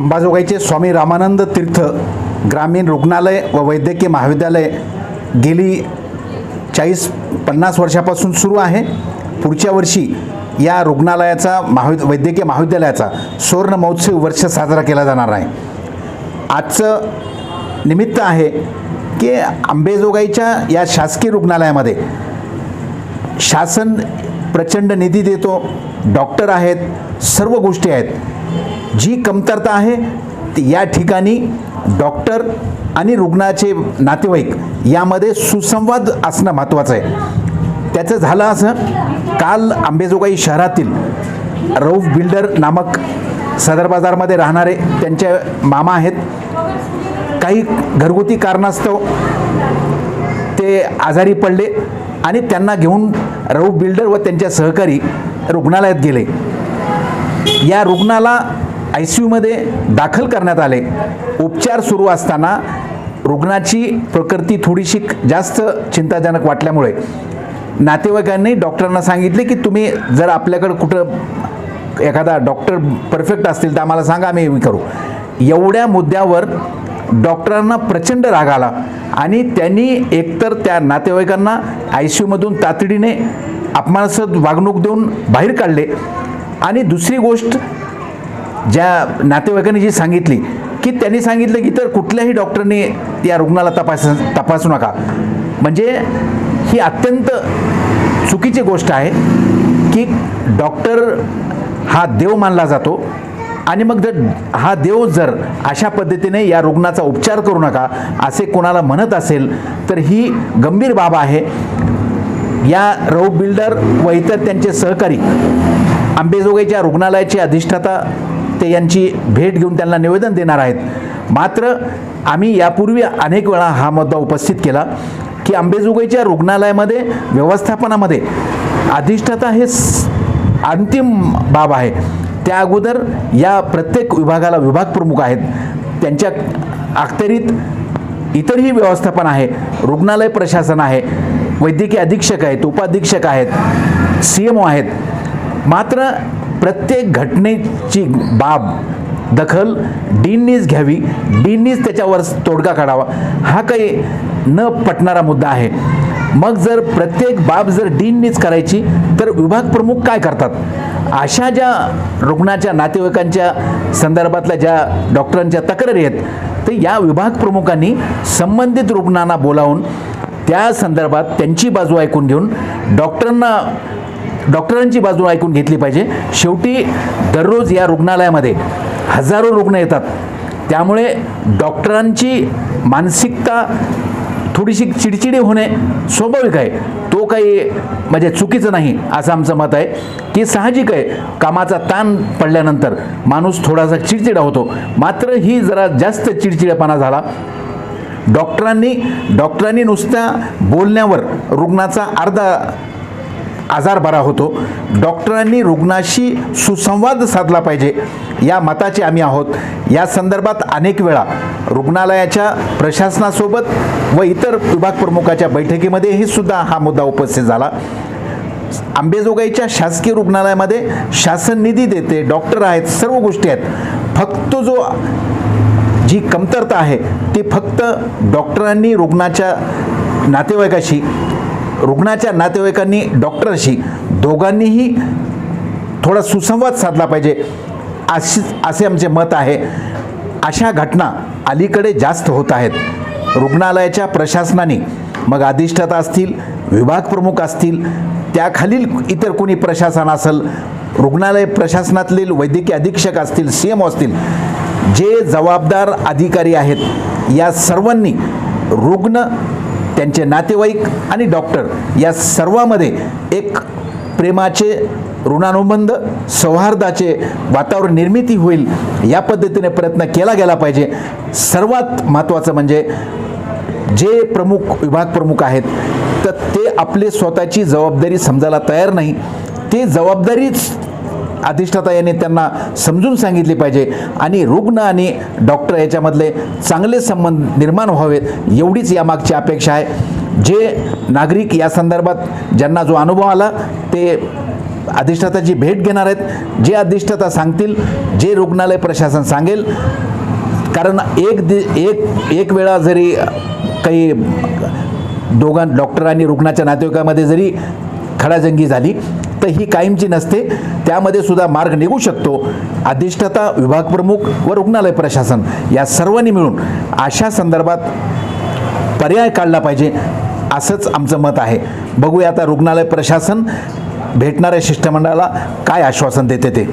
अंबाजोगाईचे स्वामी रामानंद तीर्थ ग्रामीण रुग्णालय व वैद्यकीय महाविद्यालय गेली चाळीस पन्नास वर्षापासून सुरू आहे. पुढच्या वर्षी या रुग्णालयाचा महावि वैद्यकीय महाविद्यालयाचा सुवर्ण महोत्सवी वर्ष साजरा केला जाणार आहे. आजचं निमित्त आहे की अंबेजोगाईच्या या शासकीय रुग्णालयामध्ये शासन प्रचंड निधी देतो. डॉक्टर आहेत सर्व गोष्टी आहेत. जी कमतरता आहे ती या ठिकाणी डॉक्टर आणि रुग्णाचे नातेवाईक यामध्ये सुसंवाद असणं महत्त्वाचं आहे. त्याचं झालं असं काल आंबेजोगाई शहरातील रऊफ बिल्डर नामक सदर बाजारमध्ये राहणारे त्यांचे मामा आहेत. काही घरगुती कारणास्तव ते आजारी पडले आणि त्यांना घेऊन रऊफ बिल्डर व त्यांच्या सहकारी रुग्णालयात गेले. या रुग्णाला आय सी यूमध्ये दाखल करण्यात आले. उपचार सुरू असताना रुग्णाची प्रकृती थोडीशी जास्त चिंताजनक वाटल्यामुळे नातेवाईकांनी डॉक्टरांना सांगितले की तुम्ही जर आपल्याकडं कुठं एखादा डॉक्टर परफेक्ट असतील तर आम्हाला सांगा आम्ही करू. एवढ्या मुद्द्यावर डॉक्टरांना प्रचंड राग आला आणि त्यांनी एकतर त्या नातेवाईकांना आय सी यूमधून तातडीने अपमानास्पद वागणूक देऊन बाहेर काढले. आणि दुसरी गोष्ट ज्या नातेवाईकांनी जी सांगितली की त्यांनी सांगितलं की तर कुठल्याही डॉक्टरने त्या रुग्णाला तपास तपासू नका. म्हणजे ही अत्यंत चुकीची गोष्ट आहे की डॉक्टर हा देव मानला जातो आणि मग जर हा देव जर अशा पद्धतीने या रुग्णाचा उपचार करू नका असे कोणाला म्हणत असेल तर ही गंभीर बाब आहे. या रौ बिल्डर व इतर त्यांचे सहकारी आंबेजोगाईच्या रुग्णालयाची अधिष्ठाता ते यांची भेट घेऊन त्यांना निवेदन देणार आहेत. मात्र आम्ही यापूर्वी अनेक वेळा हा मुद्दा उपस्थित केला की आंबेजोगाईच्या रुग्णालयामध्ये व्यवस्थापनामध्ये अधिष्ठाता हे अंतिम बाब आहे. त्या अगोदर या प्रत्येक विभागाला विभाग प्रमुख आहेत. त्यांच्या अखत्यारीत इतरही व्यवस्थापन आहे. रुग्णालय प्रशासन आहे. वैद्यकीय अधीक्षक आहेत उपाधीक्षक आहेत सी एम ओ आहेत. मात्र प्रत्येक घटनेची बाब दखल डीननीच घ्यावी डीननीच त्याच्यावर तोडगा काढावा हा काही न पटणारा मुद्दा आहे. मग जर प्रत्येक बाब जर डीननीच करायची तर विभाग प्रमुख काय करतात? अशा ज्या रुग्णाच्या नातेवाईकांच्या संदर्भातल्या ज्या डॉक्टरांच्या तक्रारी आहेत तर या विभाग प्रमुखांनी संबंधित रुग्णांना बोलावून त्या संदर्भात त्यांची बाजू ऐकून घेऊन डॉक्टरांना डॉक्टरांची बाजू ऐकून घेतली पाहिजे. शेवटी दररोज या रुग्णालयामध्ये हजारो रुग्ण येतात. त्यामुळे डॉक्टरांची मानसिकता थोडीशी चिडचिडी होणे स्वाभाविक आहे. तो काही म्हणजे चुकीचं नाही असं आमचं मत आहे. की साहजिक आहे. कामाचा ताण पडल्यानंतर माणूस थोडासा चिडचिडा होतो. मात्र ही जरा जास्त चिडचिडेपणा झाला. डॉक्टरांनी डॉक्टरांनी नुसत्या बोलण्यावर रुग्णाचा अर्धा आजार बरा होतो. डॉक्टरांनी रुग्णाशी सुसंवाद साधला पाहिजे. या मताचे आम्ही आहोत. या संदर्भात अनेक वेळा रुग्णालयाच्या प्रशासनासोबत व इतर विभाग प्रमुखाच्या बैठकीमध्येही सुद्धा हा मुद्दा उपस्थित झाला. आंबेजोगाईच्या शासकीय रुग्णालयामध्ये शासन निधी देते डॉक्टर आहेत सर्व गोष्टी आहेत. फक्त जो जी कमतरता आहे ती फक्त डॉक्टरांनी रुग्णाच्या नातेवाईकाशी रुग्णाच्या नातेवाईकांनी डॉक्टरशी दोघांनीही थोडा सुसंवाद साधला पाहिजे. अशी असे आमचे मत आहे. अशा घटना अलीकडे जास्त होत आहेत. रुग्णालयाच्या प्रशासनाने मग अधिष्ठाता असतील विभाग प्रमुख असतील त्याखालील इतर कोणी प्रशासन असेल रुग्णालय प्रशासनातील वैद्यकीय अधीक्षक असतील सी एम असतील जे जबाबदार अधिकारी आहेत या सर्वांनी रुग्ण त्यांचे नातेवाईक आणि डॉक्टर या सर्वामध्ये एक प्रेमाचे ऋणानुबंध सौहार्दाचे वातावरण निर्मिती होईल या पद्धतीने प्रयत्न केला गेला पाहिजे. सर्वात महत्त्वाचं म्हणजे जे प्रमुख विभाग प्रमुख आहेत तर ते आपली स्वतःची जबाबदारी समजायला तयार नाही. ते जबाबदारीच अधिष्ठाता यांनी त्यांना समजून सांगितली पाहिजे. आणि रुग्ण आणि डॉक्टर याच्यामधले चांगले संबंध निर्माण व्हावेत एवढीच यामागची अपेक्षा आहे. जे नागरिक या संदर्भात ज्यांना जो अनुभव आला ते अधिष्ठाताची भेट घेणार आहेत. जे अधिष्ठाता सांगतील जे रुग्णालय प्रशासन सांगेल कारण एक दि एक एक वेळा जरी काही दोघां डॉक्टर आणि रुग्णाच्या नातेवाईकामध्ये जरी खडाजंगी झाली तर ही कायमची नसते त्यामध्ये सुद्धा मार्ग निघू शकतो. अधिष्ठाता विभाग प्रमुख व रुग्णालय प्रशासन या सर्वांनी मिळून अशा संदर्भात पर्याय काढला पाहिजे असंच आमचं मत आहे. बघूया आता रुग्णालय प्रशासन भेटणाऱ्या शिष्टमंडळाला काय आश्वासन देते ते.